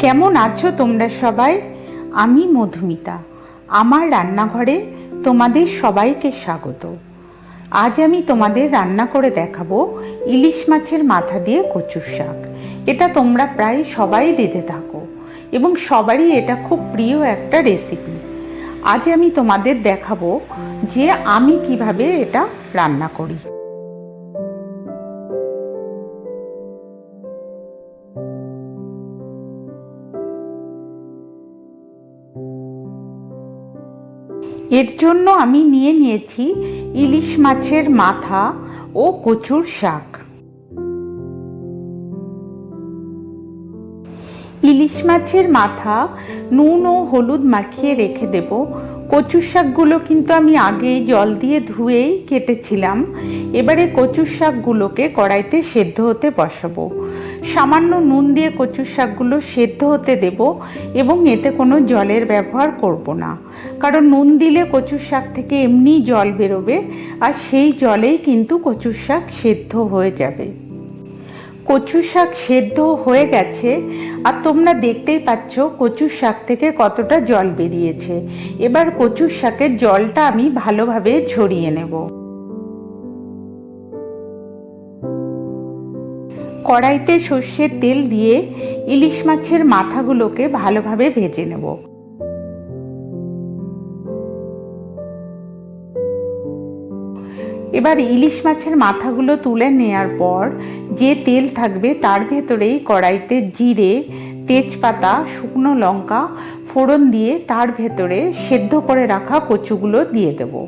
কেমন আছো তোমরা সবাই? আমি মধুমিতা। আমার রান্নাঘরে তোমাদের সবাইকে স্বাগত। আজ আমি তোমাদের রান্না করে দেখাবো ইলিশ মাছের মাথা দিয়ে কচুর শাক। এটা তোমরা প্রায় সবাই দিতে থাকো এবং সবারই এটা খুব প্রিয় একটা রেসিপি আজ আমি তোমাদের দেখাবো যে আমি কীভাবে এটা রান্না করি। এর জন্য আমি নিয়ে নিয়েছি ইলিশ মাছের মাথা ও কচুর শাক। ইলিশ মাছের মাথা নুন ও হলুদ মাখিয়ে রেখে দেব। কচুর শাকগুলো কিন্তু আমি আগেই জল দিয়ে ধুয়েই কেটেছিলাম। এবারে কচুর শাকগুলোকে কড়াইতে সেদ্ধ হতে বসাবো। সামান্য নুন দিয়ে কচুর শাকগুলো সেদ্ধ হতে দেব এবং এতে কোনো জলের ব্যবহার করব না। কারণ নুন দিলে কচুর শাক থেকে এমনি জল বেরোবে আর সেই জলেই কিন্তু কচুর শাক সেদ্ধ হয়ে যাবে। কচু শাক সেদ্ধ হয়ে গেছে আর তোমরা দেখতেই পাচ্ছ কচুর শাক থেকে কতটা জল বেরিয়েছে। এবার কচুর শাকের জলটা আমি ভালোভাবে ঝরিয়ে নেব। কড়াইতে সর্ষের তেল দিয়ে ইলিশ মাছের মাথাগুলোকে ভালোভাবে ভেজে নেব। এবার ইলিশ মাছের মাথাগুলো তুলে নেওয়ার পর যে তেল থাকবে তার ভেতরেই কড়াইতে জিরে, তেজপাতা, শুকনো লঙ্কা, ফোড়ন দিয়ে তার ভেতরে সেদ্ধ করে রাখা কচুগুলো দিয়ে দেবো।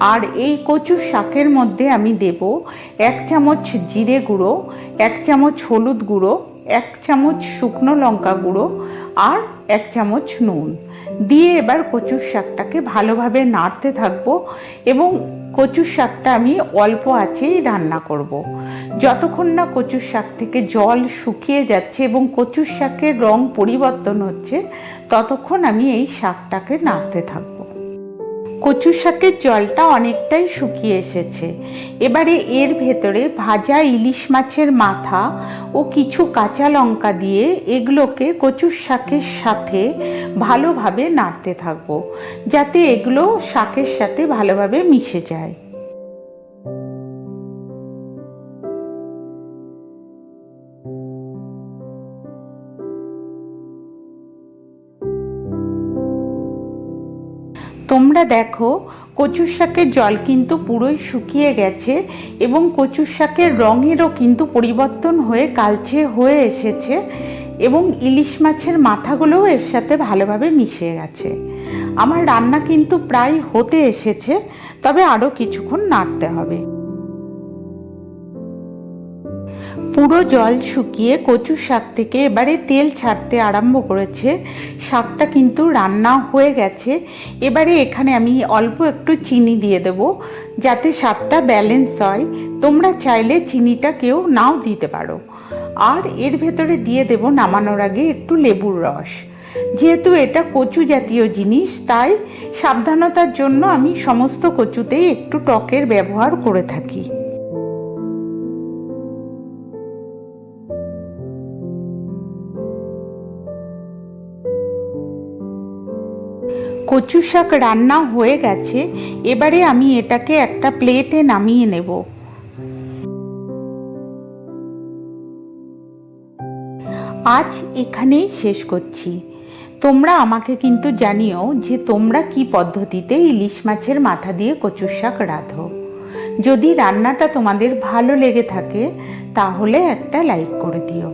আর এই কচু শাকের মধ্যে আমি দেব এক চামচ জিরে গুঁড়ো, এক চামচ হলুদ গুঁড়ো, এক চামচ শুকনো লঙ্কা গুঁড়ো আর এক চামচ নুন দিয়ে এবার কচুর শাকটাকে ভালোভাবে নাড়তে থাকব এবং কচুর শাকটা আমি অল্প আছেই রান্না করব। যতক্ষণ না কচুর শাক থেকে জল শুকিয়ে যাচ্ছে এবং কচুর শাকের রং পরিবর্তন হচ্ছে, ততক্ষণ আমি এই শাকটাকে নাড়তে থাকব কচু শাকের জলটা অনেকটাই শুকিয়ে এসেছে। এবারে এর ভেতরে ভাজা ইলিশ মাছের মাথা ও কিছু কাঁচা লঙ্কা দিয়ে এগুলোকে কচুর শাকের সাথে ভালোভাবে নাড়তে থাকব, যাতে এগুলো শাকের সাথে ভালোভাবে মিশে যায়। তোমরা দেখো, কচুর শাকের জল কিন্তু পুরোই শুকিয়ে গেছে এবং কচুর শাকের রঙেরও কিন্তু পরিবর্তন হয়ে কালচে হয়ে এসেছে এবং ইলিশ মাছের মাথাগুলোও এর সাথে ভালোভাবে মিশে গেছে। আমার রান্না কিন্তু প্রায় হতে এসেছে, তবে আরও কিছুক্ষণ নাড়তে হবে। পুরো জল শুকিয়ে কচু শাক থেকে এবারে তেল ছাড়তে আরম্ভ করেছে। শাকটা কিন্তু রান্না হয়ে গেছে। এবারে এখানে আমি অল্প একটু চিনি দিয়ে দেব, যাতে স্বাদটা ব্যালেন্স হয়। তোমরা চাইলে চিনিটা কেউ নাও দিতে পারো। আর এর ভেতরে দিয়ে দেব নামানোর আগে একটু লেবুর রস। যেহেতু এটা কচু জাতীয় জিনিস, তাই সাবধানতার জন্য আমি সমস্ত কচুতেই একটু টকের ব্যবহার করে থাকি। কচু শাক রান্না হয়ে গেছে, এবারে আমি এটাকে একটা প্লেটে নামিয়ে নেব। আজ এখানেই শেষ করছি। তোমরা আমাকে কিন্তু জানিও যে তোমরা কি পদ্ধতিতে ইলিশ মাছের মাথা দিয়ে কচুর শাক রাঁধো। যদি রান্নাটা তোমাদের ভালো লেগে থাকে, তাহলে একটা লাইক করে দিও।